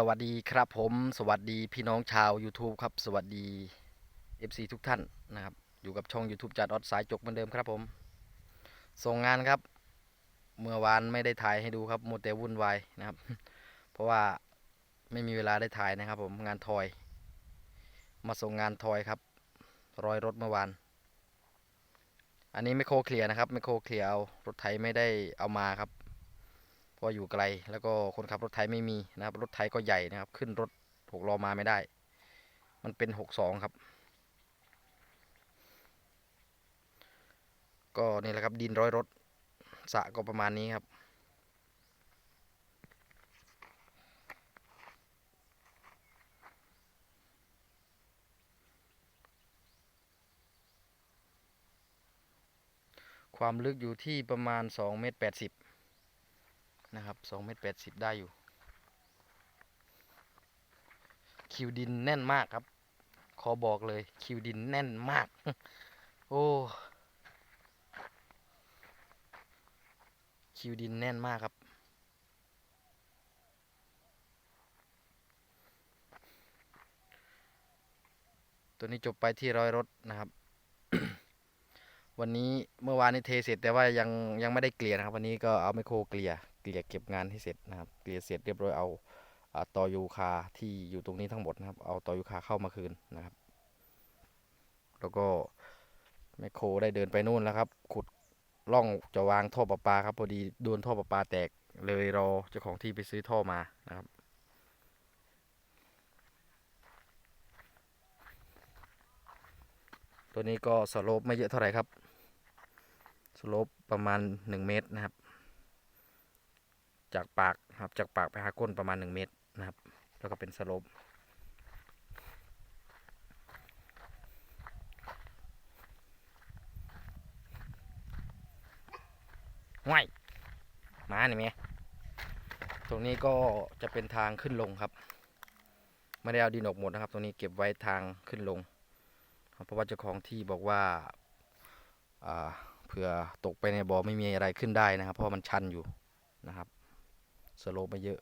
สวัสดีครับผมสวัสดีพี่น้องชาว YouTube ครับ สวัสดี FC ทุกท่านนะครับ อยู่กับช่อง YouTube จัดออดสายจกเหมือนเดิมครับผม ส่งงานครับ เมื่อวานไม่ได้ถ่ายให้ดูครับมัวแต่วุ่นวายนะครับ เพราะว่าไม่มีเวลาได้ถ่ายนะครับ ผมงานทอย มาส่งงานทอยครับ รอยรถเมื่อวาน อันนี้ไม่โคเคลียร์นะครับไม่โคเคลียร์เอารถไถไม่ได้เอามาครับ เพราะอยู่ไกล แล้วก็คนขับรถไถไม่มีนะครับ รถไถก็ใหญ่นะครับ ขึ้นรถหกล้อมาไม่ได้ มันเป็นหกสองครับ ก็นี่แหละครับดินร้อยรถสะก็ประมาณนี้ครับความลึกอยู่ที่ประมาณ2เมตร80 นะครับสองเมตรแปดสิบได้อยู่ คิวดินแน่นมากครับ ขอบอกเลย คิวดินแน่นมาก โอ้คิวดินแน่นมากครับ ตัวนี้จบไปที่ร้อยรถนะครับ วันนี้เมื่อวานนี้เทเสร็จแต่ว่ายังยังไม่ได้เกลี่ยนะครับ วันนี้ก็เอาไมโครเกลี่ย กลี่ยเก็บงานให้เสร็จนะครับ เกลี่ยเสร็จเรียบร้อยเอาอาตอยูคาที่อยู่ตรงนี้ทั้งหมดนะครับ เอาตอยูคาเข้ามาคืนนะครับ แล้วก็ไมคโครได้เดินไปนู่นแล้วครับ ขุดร่องจะวางท่อประปาครับพอดีโดนท่อประปาแตกเลยรอเจ้าของที่ไปซื้อท่อมานะครับตัวนี้ก็สโลปไม่เยอะเท่าไหร่ครับ สโลปประมาณ 1 เมตรนะครับ จากปากครับจากปากไปหาก้นประมาณ 1 เมตรนะครับ แล้วก็เป็นสโลปห้วยมาหนิเมตรงนี้ก็จะเป็นทางขึ้นลงครับ ไม่ได้เอาดินออกหมดนะครับ ตรงนี้เก็บไว้ทางขึ้นลง เพราะว่าเจ้าของที่บอกว่าอ่าเผื่อตกไปในบ่อไม่มีอะไรขึ้นได้นะครับ เพราะมันชันอยู่นะครับ สโลปไม่เยอะ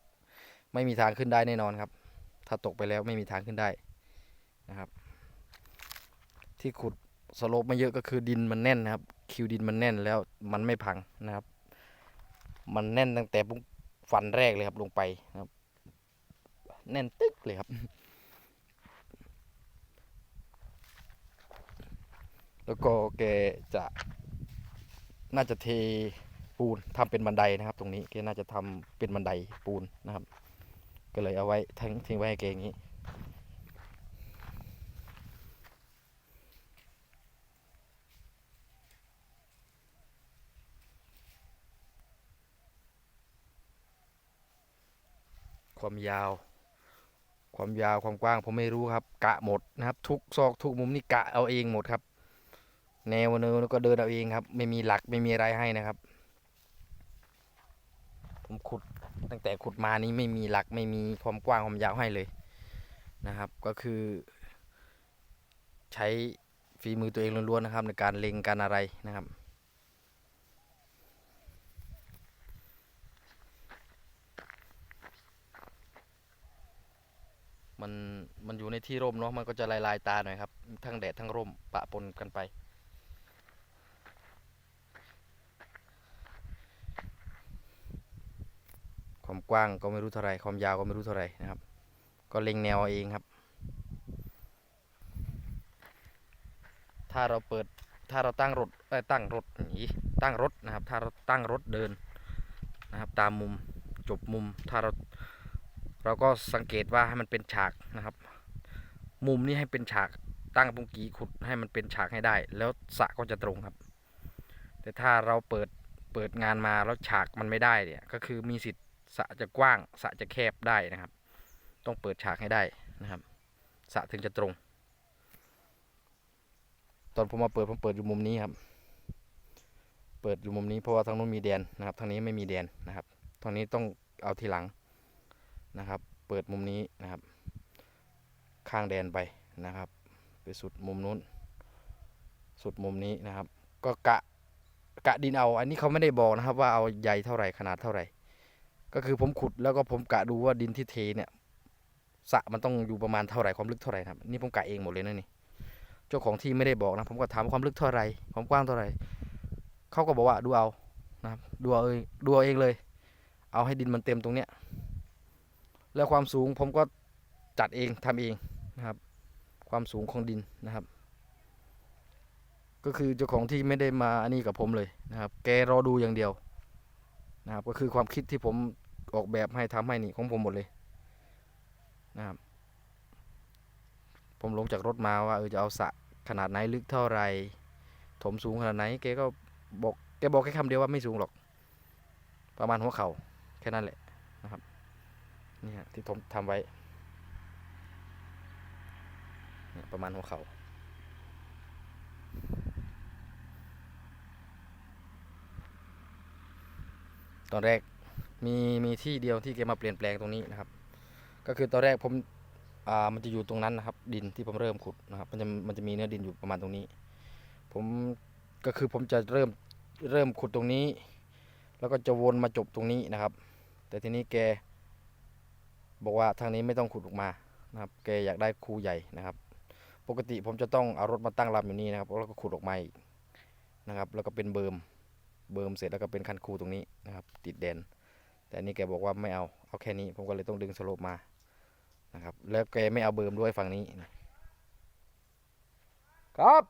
ไม่มีทางขึ้นได้แน่นอนครับ ถ้าตกไปแล้วไม่มีทางขึ้นได้นะครับ ที่ขุดสโลปไม่เยอะก็คือดินมันแน่นนะครับ คิวดินมันแน่นแล้วมันไม่พังนะครับ มันแน่นตั้งแต่ปุ๊บฟันแรกเลยครับลงไปนะครับ แน่นตึ๊กเลยครับ แล้วก็แกจะน่าจะเท ปูนทำเป็นบันไดนะครับ ตรงนี้แกน่าจะทำเป็นบันไดปูนนะครับ ก็เลยเอาไว้ทิ้งทิ้งไว้ให้แกอย่างนี้ ความยาว ความยาวความกว้างผมไม่รู้ครับ กะหมดนะครับ ทุกซอกทุกมุมนี่กะเอาเองหมดครับ แนวเนินก็เดินเอาเองครับ ไม่มีหลักไม่มีอะไรให้นะครับ ผมขุดตั้งแต่ขุดมานี้ไม่มีหลักไม่มีความกว้างความยาวให้เลยนะครับ ก็คือ ใช้ฝีมือตัวเองล้วนๆนะครับ ในการเล็งการอะไรนะครับมันมันอยู่ในที่ร่มเนาะมันก็จะลายลายตาหน่อยครับ ทั้งแดดทั้งร่มปะปนกันไป ความกว้างก็ไม่รู้เท่าไรความยาวก็ไม่รู้เท่าไรนะครับ ก็เล็งแนวเอาเองครับ ถ้าเราเปิดถ้าเราตั้งรถเอ้ยตั้งรถนี่ตั้งรถนะครับ ถ้าเราตั้งรถเดินนะครับ ตามมุมจบมุม ถ้าเราเราก็สังเกตว่าให้มันเป็นฉากนะครับ มุมนี้ให้เป็นฉากตั้งปุงกีขุดให้มันเป็นฉากให้ได้ แล้วสะก็จะตรงครับ แต่ถ้าเราเปิดเปิดงานมาแล้วฉากมันไม่ได้เนี่ยก็คือมีสิทธิ์ สระจะกว้างสระจะแคบได้นะครับ ต้องเปิดฉากให้ได้นะครับสระถึงจะตรง ตอนผมมาเปิดผมเปิดอยู่มุมนี้ครับ เปิดอยู่มุมนี้เพราะว่าทางนู้นมีแดนนะครับทางนี้ไม่มีแดนนะครับทางนี้ต้องเอาทีหลังนะครับ เปิดมุมนี้นะครับ ข้างแดนไปนะครับ ไปสุดมุมนู้น สุดมุมนี้นะครับ ก็กะกะดินเอา อันนี้เขาไม่ได้บอกนะครับ ว่าเอาใหญ่เท่าไหร่ขนาดเท่าไหร่ ก็คือผมขุดแล้วก็ผมกะดูว่าดินที่เทเนี่ยสะมันต้องอยู่ประมาณเท่าไหร่ความลึกเท่าไหร่ครับนี่ผมกะเองหมดเลยนะนี่เจ้าของที่ไม่ได้บอกนะ ผมก็ถามความลึกเท่าไหร่ความกว้างเท่าไหร่เขาก็บอกว่าดูเอานะครับดูเอาเองดูเอาเองเลย เอาให้ดินมันเต็มตรงเนี้ยแล้วความสูงผมก็จัดเองทำเองนะครับ ความสูงของดินนะครับ ก็คือเจ้าของที่ไม่ได้มาอันนี้กับผมเลยนะครับ แกรอดูอย่างเดียวนะครับก็คือความคิดที่ผม ออกแบบให้ทำให้นี่ของผมหมดเลยนะครับ ผมลงจากรถมาว่าเออจะเอาสะขนาดไหนลึกเท่าไรถมสูงขนาดไหนแกก็บอกแกบอกแค่คำเดียวว่าไม่สูงหรอก ประมาณหัวเข่าแค่นั้นแหละนะครับนี่ฮะที่ผมทำไว้เนี่ยประมาณหัวเข่าตอนแรก มีมีที่เดียวที่แกมาเปลี่ยนแปลงตรงนี้นะครับ ก็คือตอนแรกผมอ่ามันจะอยู่ตรงนั้นนะครับ ดินที่ผมเริ่มขุดนะครับ มันจะมันจะมีเนื้อดินอยู่ประมาณตรงนี้ ผมก็คือผมจะเริ่มเริ่มขุดตรงนี้ แล้วก็จะวนมาจบตรงนี้นะครับ แต่ทีนี้แกบอกว่าทางนี้ไม่ต้องขุดออกมานะครับ แกอยากได้คูใหญ่นะครับ ปกติผมจะต้องเอารถมาตั้งลำอยู่นี่นะครับแล้วก็ขุดออกมาอีกนะครับ แล้วก็เป็นเบิร์มเบิร์มเสร็จแล้วก็เป็นคันคูตรงนี้นะครับ ติดแดน แต่นนี่แกบอกว่าไม่เอาเอาแค่นี้ ผมก็เลยต้องดึงสโลปมานะครับ แล้วแกไม่เอาเบิร์มด้วยฝั่งนี้ครับ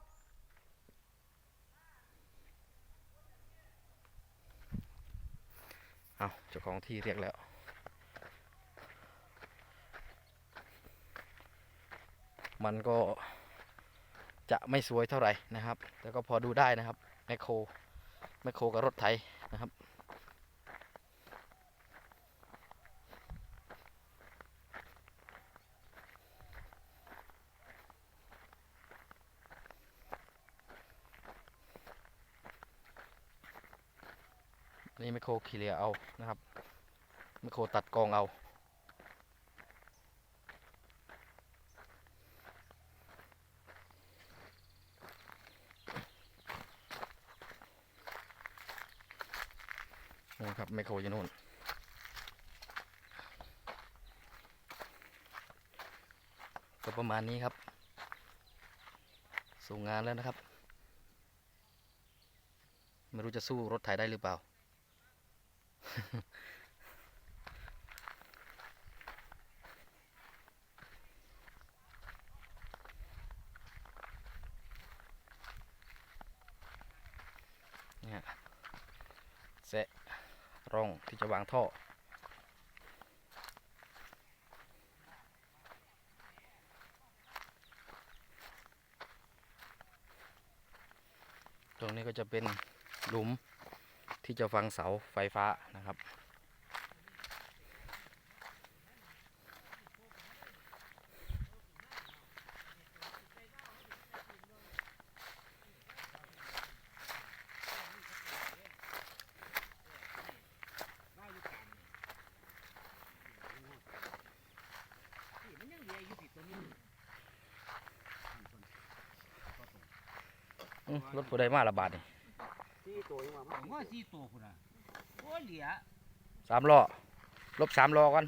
เอาเจ้าของที่เรียกแล้วมันก็จะไม่สวยเท่าไหร่นะครับ แต่ก็พอดูได้นะครับ แมคโคร แมคโครกับรถไถ นี่ไมโครเคลียร์เอานะครับไมโครตัดกองเอา นู่นครับไมโครอยู่นู่นก็ประมาณนี้ครับส่งงานแล้วนะครับ ไม่รู้จะสู้รถไถได้หรือเปล่า เนี่ยแซะร่องที่จะวางท่อตรงนี้ก็จะเป็นหลุม ที่จะฟังเสาไฟฟ้านะครับ รถผู้ใดมาละบาทนี่ สี่ตัวยังว่าผมว่าสี่ตัวคุณอะโอ้เหลียสามล้อลบสามล้อก่อน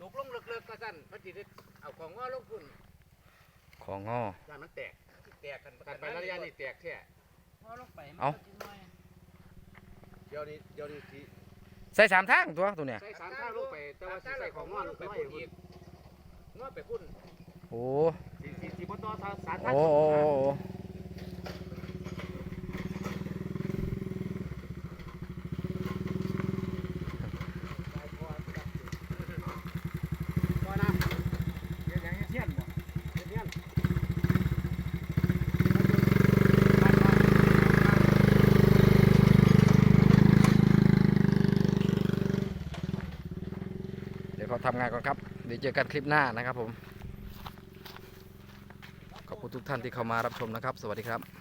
ตกลงเลิกๆก็สั่นพระจิตรเอาของง้อลงพุ่นของงอย่านมันแตกแตกกันกันไประยะนี้แตกแค่พอลงไปมันเอ้า ก็สิน้อยเดี๋ยวนี้เดี๋ยวนี้สิใส่สามทางตัวตัวเนี้ยใส่สามข้างลงไปแต่ว่าสิใส่ของง้อลงไปพุ่นอีกง้อไปพุ่นโอ้ สิสิสิบ่ต่อสามสามทางโอ้โอ้โอ้บ่น้ำเดี๋ยวอย่างเงี้ยเทียนบ่เดี๋ยวเนี้ยเดี๋ยวเขาทำงานก่อนครับ เดี๋ยวเจอกันคลิปหน้านะครับผม ทุกท่านที่เข้ามารับชมนะครับ สวัสดีครับ